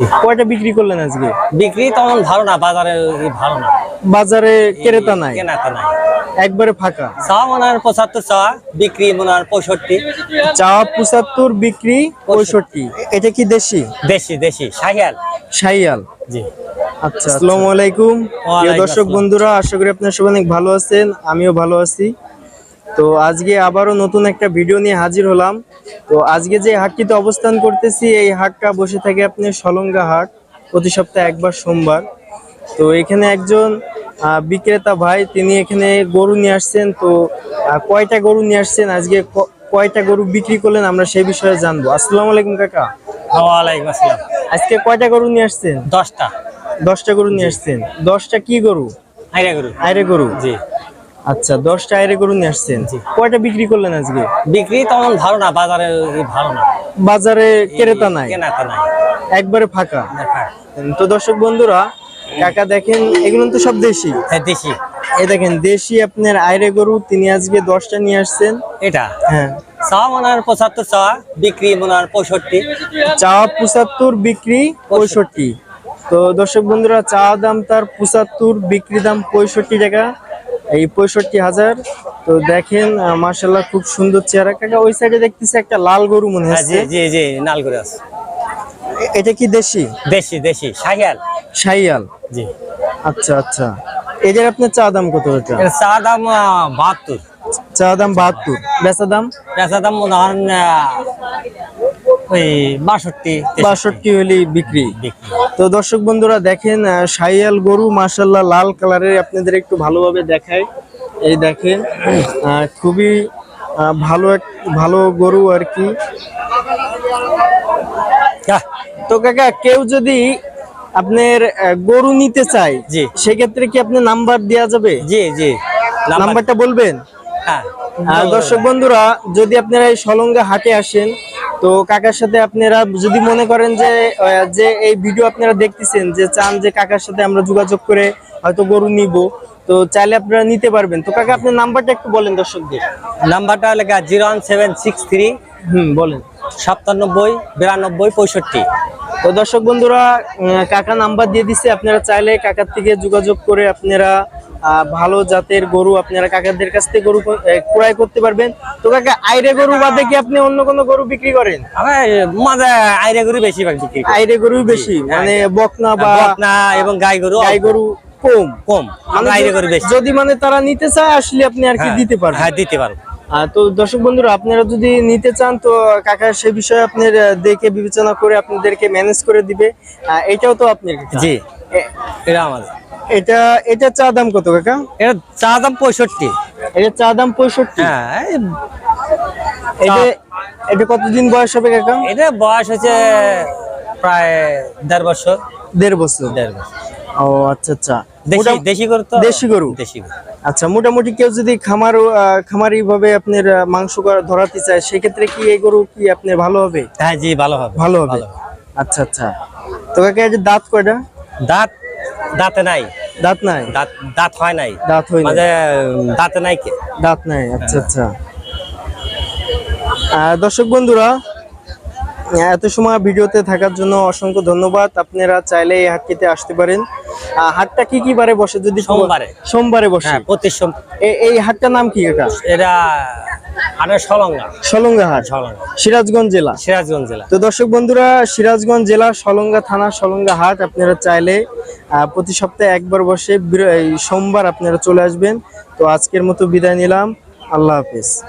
কয়টা বিক্রি করলেন আজকে? বিক্রি তেমন ভালো না বাজারে ভালো না। বাজারে ক্রেতা নাই? নাই। একবারে ফাঁকা? চাওয়া মনে হয় পঁচাত্তর চাওয়া বিক্রি মনে হয় পঁয়ষট্টি। চাওয়া পঁচাত্তর বিক্রি পঁয়ষট্টি। এটা কি দেশি? দেশি দেশি শাহিয়াল। জি। আচ্ছা আসসালামু আলাইকুম। প্রিয় দর্শক বন্ধুরা আশা করি আপনারা সবাই অনেক ভালো আছেন আমিও ভালো আছি। তো আজকে আবারও নতুন একটা ভিডিও নিয়ে হাজির হলাম। তো আজকে যে হাটটিতে অবস্থান করতেছি এই হাটটা বসে থাকে আপনি সলঙ্গা হাট প্রতি সপ্তাহে একবার সোমবার। তো এখানে একজন বিক্রেতা ভাই তিনি এখানে গরু নিয়ে আসছেন। তো কয়টা গরু নিয়ে আসছেন? আজকে কয়টা গরু বিক্রি করলেন? আমরা সেই বিষয়ে জানব। আসসালামু আলাইকুম কাকা। ওয়ালাইকুম আসসালাম। আজকে কয়টা গরু নিয়ে আসছেন? দশটা। দশটা গরু নিয়ে আসছেন। দশটা কি গরু? হাইরা গরু। আইরে গরু। জি। আচ্ছা দশটা আইরে গরু নিয়ে আসছেন। কয়টা বিক্রি করলেন আজকে? বিক্রি তেমন ভালো না বাজারে ভালো না। বাজারে ক্রেতা নাই? একবারে ফাঁকা। তো দর্শক বন্ধুরা কাকা দেখেন এগুলো তো সব দেশি। হ্যাঁ দেশি। এই দেখেন দেশি আপনার আইরে গরু তিনি আজকে দশটা নিয়ে আসছেন। এটা? হ্যাঁ। চাওয়া মনে হয় পঁচাত্তর চাওয়া বিক্রি মনে হয় পঁয়ষট্টি। চাওয়া পঁচাত্তর বিক্রি পঁয়ষট্টি। তো দর্শক বন্ধুরা চাওয়া দাম তার পঁচাত্তর বিক্রি দাম পঁয়ষট্টি টাকা। এই পঁয়ষট্টি হাজার। তো দেখেন মার্শাল্লাহ খুব সুন্দর চেহারা। কাকা ওই সাইডে দেখতেছি একটা লাল গরু মনে হ্যাঁ হচ্ছে। জি জি নাল করে আছে। এটা কি দেশি? দেশি দেশি শাহিয়াল। শাইয়াল জি। আচ্ছা আচ্ছা। এদের আপনার চা দাম কত এটা চা দাম বাহাত্তর। চা দাম বাহাত্তর। বেচা দাম? পেঁচা দাম মনে হয় ওই বাষট্টি বাষট্টি হলি বিক্রি। তো দর্শক বন্ধুরা দেখেন আহ, শাইয়াল গরু মার্শাল্লাহ লাল কালারের আপনাদের একটু ভালোভাবে দেখায় এই দেখেন খুবই ভালো এক ভালো গরু আর কি। আহ, তো কাকা কেউ যদি আপনার গরু নিতে চায় জি। সেক্ষেত্রে কি আপনি নাম্বার দেওয়া যাবে? জি জি। নাম্বারটা বলবেন? হ্যাঁ। দর্শক বন্ধুরা যদি আপনারা এই সলঙ্গা হাটে আসেন তো কাকার সাথে আপনারা যদি মনে করেন যে যে এই ভিডিও আপনারা দেখতেছেন যে চান যে কাকার সাথে আমরা যোগাযোগ করে হয়তো গরু নিব তো চাইলে আপনারা নিতে পারবেন। তো কাকা আপনার নাম্বারটা একটু বলেন দর্শকদের। নাম্বারটা লেখা zero one seven six three hmm বলেন। সাতানব্বই বিরানব্বই পঁয়ষট্টি। তো দর্শক বন্ধুরা কাকা নাম্বার দিয়ে দিচ্ছে আপনারা চাইলে কাকার থেকে যোগাযোগ করে আপনারা ভালো জাতের গরু আপনারা কাকাদের কাছ থেকে গরু ক্রয় করতে পারবেন। তো কাকা আইরে গরু বাদে কি আপনি অন্য কোনো গরু বিক্রি করেন? আইরে গরু বিক্রি করি। আইরে গরু বেশি মানে বকনা বা বকনা এবং গাই গরু গাই গরু কম। কম। মানে আইরে গরু বেশি। যদি মানে তারা নিতে চায় আসলে আপনি আর কি হ্যাঁ, দিতে পারবেন। হ্যাঁ দিতে পারব। আহ, তো দর্শক বন্ধুরা আপনারা যদি নিতে চান তো কাকা সে বিষয়ে আপনার দেখে বিবেচনা করে আপনাদেরকে ম্যানেজ করে দিবে। এটাও তো আপনার কাছে। জি। এটা আমাদের। এটা এটা চা দাম কত কাকা? এটা চা দাম পঁয়ষট্টি। এটা চা দাম পঁয়ষট্টি? হ্যাঁ এটা এটা কতদিন বয়স হবে কাকা? এটা বয়স হচ্ছে প্রায় দেড় বছর। দেড় বছর। দেড় বছর। ও আচ্ছা আচ্ছা। দেশি গরু তো? দেশি গরু? দেশি গরু। আচ্ছা মোটামুটি কেউ যদি খামার খামারি ভাবে আপনার মাংস ধরাতে চায় সেক্ষেত্রে কি এই গরু কি আপনার ভালো হবে? হ্যাঁ জি ভালো হবে। ভালো হবে? আচ্ছা আচ্ছা। তো কাকা যে দাঁত কয়টা? দাঁত দাঁতে নাই। দাঁত নাই? দাঁত দাঁত হয় নাই। দাঁত হয় না দাঁতে নাই দাঁত নাই আচ্ছা আচ্ছা। আহ, দর্শক বন্ধুরা এত সময় ভিডিওতে থাকার জন্য অসংখ্য ধন্যবাদ। আপনারা চাইলে এই হাটটিতে আসতে পারেন। হাটটা কি কি বারে বসে? যদি সোমবারে। সোমবারে বসে। হ্যাঁ প্রতি সোম- এই হাটটার নাম কি এটা? হাট। সিরাজগঞ্জ জেলা। সিরাজগঞ্জ জেলা। তো দর্শক বন্ধুরা সিরাজগঞ্জ জেলা সলঙ্গা থানা সলঙ্গা হাট আপনারা চাইলে প্রতি সপ্তাহে একবার বসে সোমবার আপনারা চলে আসবেন। তো আজকের মতো বিদায় নিলাম। আল্লাহ হাফেজ।